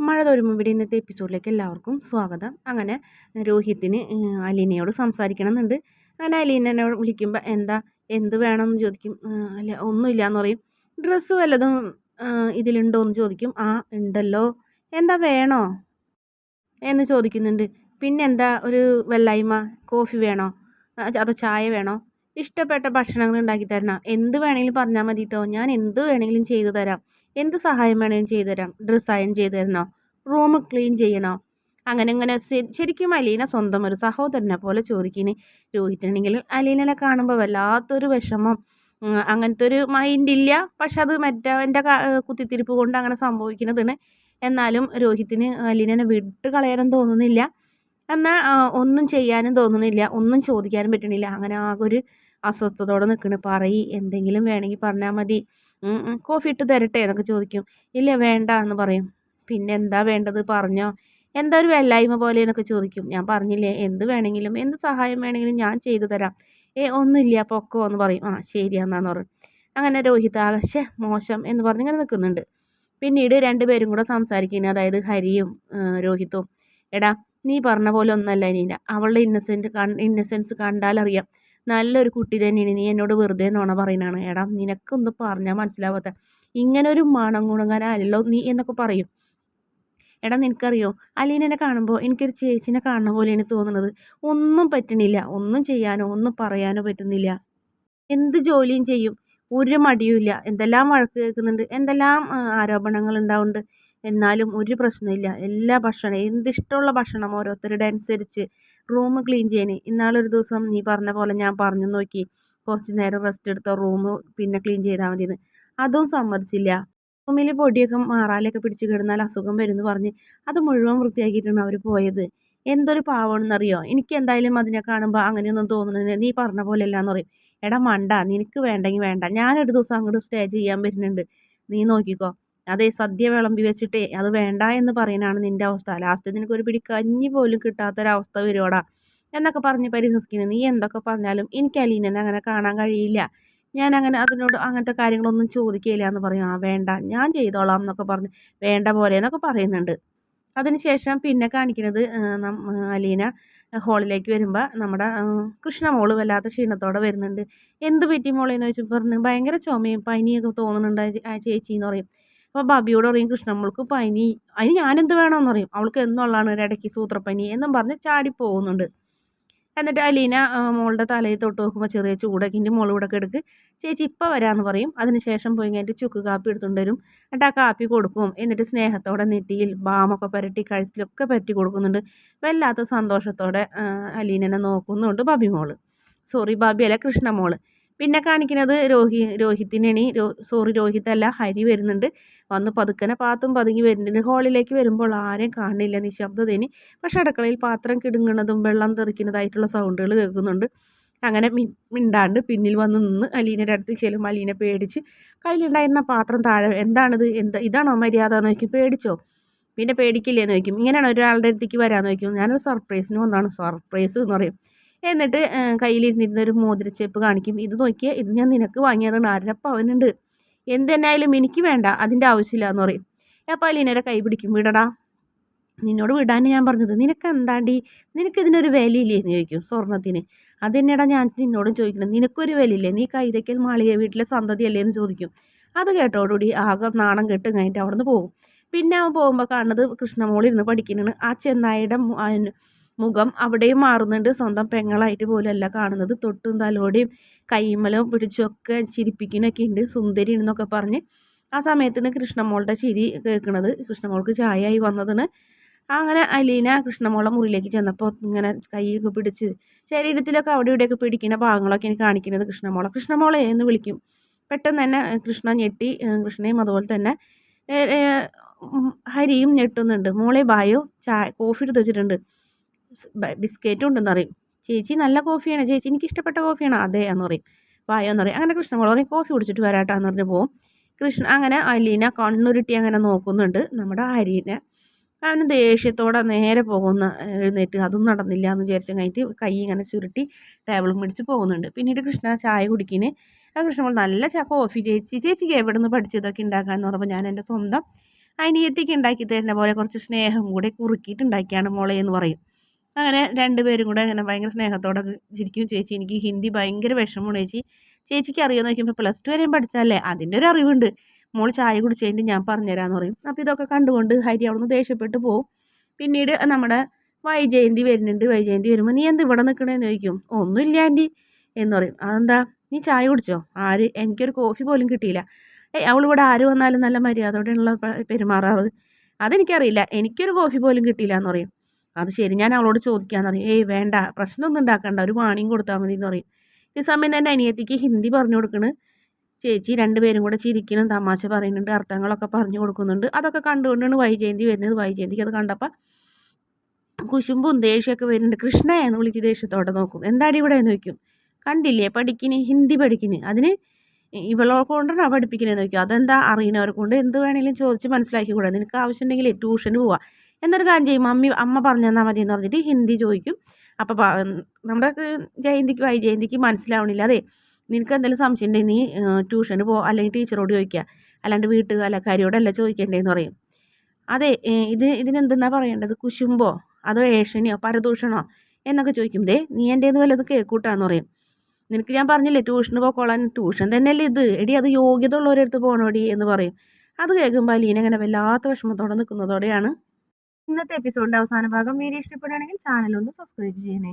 മഴ തോരുമ്പിടെ ഇന്നത്തെ എപ്പിസോഡിലേക്ക് എല്ലാവർക്കും സ്വാഗതം. അങ്ങനെ രോഹിത്തിന് അലീനയോട് സംസാരിക്കണം എന്നുണ്ട് അങ്ങനെ അലീനോട് വിളിക്കുമ്പോൾ എന്താ എന്ത് വേണമെന്ന് ചോദിക്കും? അല്ല ഒന്നുമില്ല എന്ന് പറയും. ഡ്രസ്സ് വല്ലതും ഇതിലുണ്ടോ എന്ന് ചോദിക്കും. ആ ഉണ്ടല്ലോ. എന്താ വേണോ? എന്ന് ചോദിക്കുന്നുണ്ട്. പിന്നെന്താ ഒരു വെള്ളായ്മ കോഫി വേണോ? അതോ ചായ വേണോ? ഇഷ്ടപ്പെട്ട ഭക്ഷണങ്ങൾ ഉണ്ടാക്കി തരണം? എന്ത് വേണമെങ്കിലും പറഞ്ഞാൽ മതി കേട്ടോ ഞാൻ എന്ത് വേണമെങ്കിലും ചെയ്തു തരാം. എന്ത് സഹായം വേണേലും ചെയ്തു തരാം. ഡ്രസ്സ് അയൺ ചെയ്തു തരണോ? റൂം ക്ലീൻ ചെയ്യണോ? അങ്ങനെ അങ്ങനെ ശരിക്കും അലീന സ്വന്തം ഒരു സഹോദരനെ പോലെ ചോദിക്കിനി രോഹിത്തിനുണ്ടെങ്കിൽ അലീനനെ കാണുമ്പോൾ വല്ലാത്തൊരു വിഷമം. അങ്ങനത്തെ ഒരു മൈൻഡ് ഇല്ല. പക്ഷെ അത് മറ്റവന്റെ കുത്തിത്തിരിപ്പ് കൊണ്ട് അങ്ങനെ സംഭവിക്കുന്നതാണ്. എന്നാലും രോഹിത്തിന് അലീനനെ വിട്ട് കളയാനും തോന്നുന്നില്ല. എന്നാൽ ഒന്നും ചെയ്യാനും തോന്നുന്നില്ല. ഒന്നും ചോദിക്കാനും പറ്റണില്ല. അങ്ങനെ ആകെ ഒരു അസ്വസ്ഥതയോടെ നിൽക്കണ് പറയി എന്തെങ്കിലും വേണമെങ്കിൽ പറഞ്ഞാൽ മതി. കോഫി ഇട്ട് തരട്ടെ എന്നൊക്കെ ചോദിക്കും. ഇല്ല വേണ്ട എന്ന് പറയും. പിന്നെ എന്താ വേണ്ടത് പറഞ്ഞോ? എന്താ ഒരു വെല്ലായ്മ പോലെ എന്നൊക്കെ ചോദിക്കും. ഞാൻ പറഞ്ഞില്ലേ എന്ത് വേണമെങ്കിലും എന്ത് സഹായം വേണമെങ്കിലും ഞാൻ ചെയ്തു തരാം. ഏ ഒന്നുമില്ല പൊക്കോ എന്ന് പറയും. ആ ശരി എന്നാന്ന് പറയും. അങ്ങനെ രോഹിത് ആകശ മോശം എന്ന് പറഞ്ഞ് ഇങ്ങനെ നിൽക്കുന്നുണ്ട്. പിന്നീട് രണ്ടുപേരും കൂടെ സംസാരിക്കുന്നത് അതായത് ഹരിയും രോഹിത്തും. എടാ നീ പറഞ്ഞ പോലെ ഒന്നല്ല ഇനിയില്ല അവളുടെ ഇന്നസെന്റ് ഇന്നസെൻസ് കണ്ടാലറിയാം. നല്ലൊരു കുട്ടി തന്നെയാണ്. നീ എന്നോട് വെറുതെ നോണ പറയുന്നതാണ് എടാ നിനക്കൊന്നും പറഞ്ഞാൽ മനസ്സിലാവാത്ത. ഇങ്ങനെ ഒരു മണം ഗുണങ്ങാനല്ലോ നീ എന്നൊക്കെ പറയും. എടാ നിനക്കറിയോ? അലീനനെ കാണുമ്പോൾ എനിക്കൊരു ചേച്ചിനെ കാണുന്ന പോലെയാണ് തോന്നുന്നത് ഒന്നും പറ്റണില്ല. ഒന്നും ചെയ്യാനോ ഒന്നും പറയാനോ പറ്റുന്നില്ല. എന്ത് ജോലിയും ചെയ്യും. ഒരു മടിയുമില്ല എന്തെല്ലാം വഴക്ക് കേൾക്കുന്നുണ്ട്. എന്തെല്ലാം ആരോപണങ്ങൾ ഉണ്ടാവുന്നുണ്ട്. എന്നാലും ഒരു പ്രശ്നമില്ല എല്ലാ ഭക്ഷണം എന്തിഷ്ടമുള്ള ഭക്ഷണം ഓരോരുത്തരുടെ അനുസരിച്ച് റൂം ക്ലീൻ ചെയ്യാൻ ഇന്നാളൊരു ദിവസം നീ പറഞ്ഞ പോലെ ഞാൻ പറഞ്ഞു നോക്കി. കുറച്ച് നേരം റെസ്റ്റ് എടുത്ത റൂം പിന്നെ ക്ലീൻ ചെയ്താൽ മതിയെന്ന്. അതും സമ്മതിച്ചില്ല. റൂമിൽ പൊടിയൊക്കെ മാറാലൊക്കെ പിടിച്ച് കിടന്നാൽ അസുഖം വരുമെന്ന് പറഞ്ഞ് അത് മുഴുവൻ വൃത്തിയാക്കിയിട്ടാണ് അവർ പോയത്. എന്തൊരു പാവമാണെന്നറിയോ എനിക്ക് എന്തായാലും അതിനെ കാണുമ്പോൾ അങ്ങനെയൊന്നും തോന്നുന്നില്ല നീ പറഞ്ഞ പോലെ അല്ലാന്ന് പറയും. എടാ മണ്ട നിനക്ക് വേണ്ടെങ്കിൽ വേണ്ട. ഞാനൊരു ദിവസം അങ്ങോട്ട് സ്റ്റേ ചെയ്യാൻ വരുന്നുണ്ട്. നീ നോക്കിക്കോ. അതേ സദ്യ വിളമ്പി വെച്ചിട്ടേ അത് വേണ്ട എന്ന് പറയാനാണ് നിന്റെ അവസ്ഥ. ലാസ്റ്റ് നിനക്ക് ഒരു പിടി കഞ്ഞി പോലും കിട്ടാത്തൊരവസ്ഥ വരുവാടാ? എന്നൊക്കെ പറഞ്ഞ് പരിഹസിക്കുന്നത് നീ എന്തൊക്കെ പറഞ്ഞാലും എനിക്ക് അലീനനെ അങ്ങനെ കാണാൻ കഴിയില്ല. ഞാൻ അങ്ങനെ അതിനോട് അങ്ങനത്തെ കാര്യങ്ങളൊന്നും ചോദിക്കില്ല എന്ന് പറയും. ആ വേണ്ട ഞാൻ ചെയ്തോളാം എന്നൊക്കെ പറഞ്ഞ് വേണ്ട പോലെ എന്നൊക്കെ പറയുന്നുണ്ട്. അതിനുശേഷം പിന്നെ കാണിക്കുന്നത് അലീന ഹോളിലേക്ക് വരുമ്പോൾ നമ്മുടെ കൃഷ്ണ മോൾ വല്ലാത്ത ക്ഷീണത്തോടെ വരുന്നുണ്ട്. എന്ത് പറ്റി മോളെന്ന് വെച്ചാൽ പറഞ്ഞ് ഭയങ്കര ചുമയും പനിയൊക്കെ തോന്നുന്നുണ്ട് ആ ചേച്ചി എന്ന് പറയും. അപ്പോൾ ബബിയോട് പറയും കൃഷ്ണമ്മൾക്ക് പനി. അതിന് ഞാനെന്ത് വേണമെന്ന് പറയും? അവൾക്ക് എന്നുള്ളതാണ് ഇടയ്ക്ക് സൂത്രപ്പനി എന്നും പറഞ്ഞ് ചാടി പോകുന്നുണ്ട്. എന്നിട്ട് അലീന മോളുടെ തലയിൽ തൊട്ട് നോക്കുമ്പോൾ ചെറിയ ചൂടൊക്കെ എന്റെ മോൾ ഇവിടെ എടുക്ക്. ചേച്ചി ഇപ്പോൾ വരാമെന്ന് പറയും. അതിനുശേഷം പോയി കഴിഞ്ഞിട്ട് ചുക്ക് കാപ്പി എടുത്തുകൊണ്ട് വരും. എന്നിട്ട് ആ കാപ്പി കൊടുക്കും. എന്നിട്ട് സ്നേഹത്തോടെ നെറ്റിയിൽ ബാമൊക്കെ പുരട്ടി കഴുത്തിലൊക്കെ പറ്റി കൊടുക്കുന്നുണ്ട്. വല്ലാത്ത സന്തോഷത്തോടെ അലീനനെ നോക്കുന്നുണ്ട് ബബി മോൾ. സോറി ബാബി അല്ല കൃഷ്ണ മോൾ. പിന്നെ കാണിക്കുന്നത് രോഹി രോഹിത്തിനാണ് രോ സോറി രോഹിത് അല്ല ഹരി വരുന്നുണ്ട്. വന്ന് പതുക്കനെ പാത്തും പതുങ്ങി വരുന്നുണ്ട്. ഹോളിലേക്ക് വരുമ്പോൾ ആരെയും കാണില്ല നിശബ്ദതേന് പക്ഷെ അടുക്കളയിൽ പാത്രം കിടുങ്ങണതും വെള്ളം തെറിക്കുന്നതായിട്ടുള്ള സൗണ്ടുകൾ കേൾക്കുന്നുണ്ട്. അങ്ങനെ മിണ്ടാണ്ട് പിന്നിൽ വന്ന് നിന്ന് അലീനയുടെ അടുത്ത് ചെല്ലും. അലീനെ പേടിച്ച് കയ്യിലുണ്ടായിരുന്ന പാത്രം താഴെ എന്താണിത്? എന്താ ഇതാണോ മര്യാദ? എന്ന് നോക്കി പേടിച്ചോ? പിന്നെ പേടിക്കില്ലേന്ന് ചോദിക്കും. ഇങ്ങനെയാണ് ഒരാളുടെ അടുത്തേക്ക് വരാമെന്ന് ചോദിക്കും. ഞാനൊരു സർപ്രൈസിന് വന്നാണ് സർപ്രൈസ് എന്ന് പറയും. എന്നിട്ട് കയ്യിലിരുന്നിരുന്ന ഒരു മോതിരച്ചേപ്പ് കാണിക്കും. ഇത് നോക്കിയാൽ ഇത് ഞാൻ നിനക്ക് വാങ്ങിയതാണ്. അരപ്പവനുണ്ട് എന്ത് തന്നെയായാലും എനിക്ക് വേണ്ട അതിന്റെ ആവശ്യമില്ല എന്ന് പറയും അപ്പോൾ അലീനരെ കൈ പിടിക്കും. വിടടാ. നിന്നോട് വിടാൻ ഞാൻ പറഞ്ഞത്. നിനക്ക് എന്താണ്ടി നിനക്ക് ഇതിനൊരു വിലയില്ലേ? എന്ന് ചോദിക്കും സ്വർണത്തിന്. തന്നെയാടാ ഞാൻ നിന്നോടും ചോദിക്കുന്നത്. നിനക്കൊരു വിലയില്ലേ? നീ കൈതയ്ക്കൽ മാളിക വീട്ടിലെ സന്തതിയല്ലേ എന്ന് ചോദിക്കും. അത് കേട്ടോടുകൂടി ആകെ നാണം കെട്ട് കഴിഞ്ഞിട്ട് അവിടെ നിന്ന് പോകും. പിന്നെ അവൻ പോകുമ്പോൾ കാണുന്നത് കൃഷ്ണമോളിരുന്ന് പഠിക്കുന്നതാണ് ആ ചെന്നായിയുടെ മുഖം അവിടെയും മാറുന്നുണ്ട്. സ്വന്തം പെങ്ങളായിട്ട് പോലും അല്ല കാണുന്നത്. തൊട്ടും തലോടെയും കൈമലും പിടിച്ചൊക്കെ ചിരിപ്പിക്കുന്നൊക്കെ ഉണ്ട്. സുന്ദരി എന്നൊക്കെ പറഞ്ഞ് ആ സമയത്തിന് കൃഷ്ണമോളുടെ ചിരി കേൾക്കുന്നത്. കൃഷ്ണമോൾക്ക് ചായയായി വന്നതിന് അങ്ങനെ അലീന കൃഷ്ണമോളെ മുറിയിലേക്ക് ചെന്നപ്പോൾ ഇങ്ങനെ കൈയൊക്കെ പിടിച്ച് ശരീരത്തിലൊക്കെ അവിടെ ഇവിടെയൊക്കെ പിടിക്കുന്ന ഭാഗങ്ങളൊക്കെ എനിക്ക് കാണിക്കുന്നത് കൃഷ്ണമോളെ കൃഷ്ണമോളെ എന്ന് വിളിക്കും. പെട്ടെന്ന് തന്നെ കൃഷ്ണ ഞെട്ടി കൃഷ്ണയും അതുപോലെ തന്നെ ഹരിയും ഞെട്ടുന്നുണ്ട്. മോളെ ബായോ ചായ കോഫി എടുത്ത് വെച്ചിട്ടുണ്ട്. ബിസ്ക്കറ്റും ഉണ്ടെന്ന് പറയും ചേച്ചി നല്ല കോഫിയാണ്. ചേച്ചി എനിക്ക് ഇഷ്ടപ്പെട്ട കോഫിയാണ്. അതെ എന്ന് പറയും. വായോ എന്ന് പറയും. അങ്ങനെ കൃഷ്ണമോൾ പറയും കോഫി കുടിച്ചിട്ട് വരാട്ടാന്ന് പറഞ്ഞ് പോവും. കൃഷ്ണ അങ്ങനെ അലീന കണ്ണുരുട്ടി അങ്ങനെ നോക്കുന്നുണ്ട്. നമ്മുടെ അരീനെ അവന് ദേഷ്യത്തോടെ നേരെ പോകുന്ന എഴുന്നേറ്റ് അതും നടന്നില്ല എന്ന് വിചാരിച്ചു കഴിഞ്ഞിട്ട് കൈ ഇങ്ങനെ ചുരുട്ടി ടേബിളും പിടിച്ച് പോകുന്നുണ്ട്. പിന്നീട് കൃഷ്ണ ചായ കുടിക്കിന്. ആ കൃഷ്ണമോൾ നല്ല കോഫി ചേച്ചി. ചേച്ചിക്ക് എവിടെ നിന്ന് പഠിച്ചതൊക്കെ ഉണ്ടാക്കാമെന്ന് പറയുമ്പോൾ ഞാൻ എന്റെ സ്വന്തം അനിയത്തിക്ക് ഉണ്ടാക്കി തരുന്ന പോലെ കുറച്ച് സ്നേഹം കൂടെ കുറുക്കിയിട്ട് ഉണ്ടാക്കിയാണ് മോളെ എന്ന് പറയും. അങ്ങനെ രണ്ടുപേരും കൂടെ അങ്ങനെ ഭയങ്കര സ്നേഹത്തോടെ ചിരിക്കും. ചേച്ചി എനിക്ക് ഹിന്ദി ഭയങ്കര വിഷമമാണ് ചേച്ചി. ചേച്ചിക്ക് അറിയാമെന്ന് നോക്കിയപ്പോൾ പ്ലസ് ടു വരെയും പഠിച്ചാലേ അതിന്റെ ഒരു അറിവുണ്ട്. മോൾ ചായ കുടിച്ചതിന്റെ ഞാൻ പറഞ്ഞുതരാമെന്ന് പറയും. അപ്പോൾ ഇതൊക്കെ കണ്ടുകൊണ്ട് ഹരി അവിടുന്ന് ദേഷ്യപ്പെട്ട് പോവും. പിന്നീട് നമ്മുടെ വൈജയന്തി വരുന്നുണ്ട്. വൈജയന്തി വരുമ്പോൾ നീ എന്ത് ഇവിടെ നിൽക്കണേന്ന് ചോദിക്കും? ഒന്നുമില്ല ആന്റി എന്ന് പറയും. അതെന്താ? നീ ചായ കുടിച്ചോ? ആര്? എനിക്കൊരു കോഫി പോലും കിട്ടിയില്ല. ഏയ് അവളിവിടെ ആര് വന്നാലും നല്ല മര്യാദയോടെയുള്ള പെരുമാറാറ്. അതെനിക്കറിയില്ല. എനിക്കൊരു കോഫി പോലും കിട്ടിയില്ല എന്ന് പറയും. അത് ശരി. ഞാൻ അവളോട് ചോദിക്കാന്ന് പറയും ഏയ് വേണ്ട പ്രശ്നമൊന്നും ഉണ്ടാക്കണ്ട ഒരു വാണിയും കൊടുത്താൽ മതി എന്ന് പറയും. ഈ സമയം തന്നെ അനിയത്തിക്ക് ഹിന്ദി പറഞ്ഞു കൊടുക്കണ്. ചേച്ചി രണ്ടുപേരും കൂടെ ചിരിക്കണം തമാശ പറയുന്നുണ്ട് അർത്ഥങ്ങളൊക്കെ പറഞ്ഞു കൊടുക്കുന്നുണ്ട്. അതൊക്കെ കണ്ടുകൊണ്ടാണ് വൈജയന്തി വരുന്നത്. വൈജയന്തിക്ക് അത് കണ്ടപ്പോൾ കുശുമ്പും ദേഷ്യമൊക്കെ വരുന്നുണ്ട്. കൃഷ്ണ എന്ന് വിളിക്കും ദേഷ്യത്തോടെ നോക്കും. എന്താടി ഇവിടെ? എന്ന് കണ്ടില്ലേ പഠിക്കിന് ഹിന്ദി പഠിക്കിന്. അതിന് ഇവളെ കൊണ്ടാണ് പഠിപ്പിക്കണേന്ന് ചോദിക്കും. അതെന്താ അറിയുന്നവർക്കൊണ്ട് എന്ത് വേണമെങ്കിലും ചോദിച്ച് മനസ്സിലാക്കി കൂടാ നിനക്ക് ആവശ്യമുണ്ടെങ്കിൽ ട്യൂഷന് പോവാം. എന്നൊരു കാര്യം ചെയ്യും. മമ്മി അമ്മ പറഞ്ഞു തന്നാൽ മതി എന്ന് പറഞ്ഞിട്ട് ഹിന്ദി ചോദിക്കും. അപ്പോൾ നമ്മുടെ ജയന്തിക്ക് വൈജയന്തിക്ക് മനസ്സിലാവണില്ല. അതെ നിനക്ക് എന്തെങ്കിലും സംശയം ഉണ്ടെങ്കിൽ നീ ട്യൂഷന് പോ അല്ലെങ്കിൽ ടീച്ചറോട് ചോദിക്കുക അല്ലാണ്ട് വീട്ടുകാരക്കാരിയോടല്ല ചോദിക്കേണ്ടതെന്ന് പറയും. അതെ ഇത് ഇതിനെന്തെന്നാ പറയേണ്ടത്? കുശുമ്പോ? അതോ ഏഷണിയോ പരദൂഷണോ? എന്നൊക്കെ ചോദിക്കും. ദേ നീ എന്റെ വല്ലത് കേൾക്കൂട്ടാന്ന് പറയും. നിനക്ക് ഞാൻ പറഞ്ഞില്ലേ ട്യൂഷന് പോക്കോളാൻ ട്യൂഷൻ തന്നെയല്ലേ ഇത്. എടി അത് യോഗ്യത ഉള്ളവരെടുത്ത് പോകണോടി എന്ന് പറയും. അത് കേൾക്കുമ്പോൾ അലീന അങ്ങനെ വല്ലാത്ത വിഷമത്തോടെ നിൽക്കുന്നതോടെയാണ് ഇന്നത്തെ എപ്പിസോഡിന്റെ അവസാന ഭാഗം വീഡിയോ ഇഷ്ടപ്പെടുകയാണെങ്കിൽ ചാനൽ ഒന്ന് സബ്സ്ക്രൈബ് ചെയ്യണേ.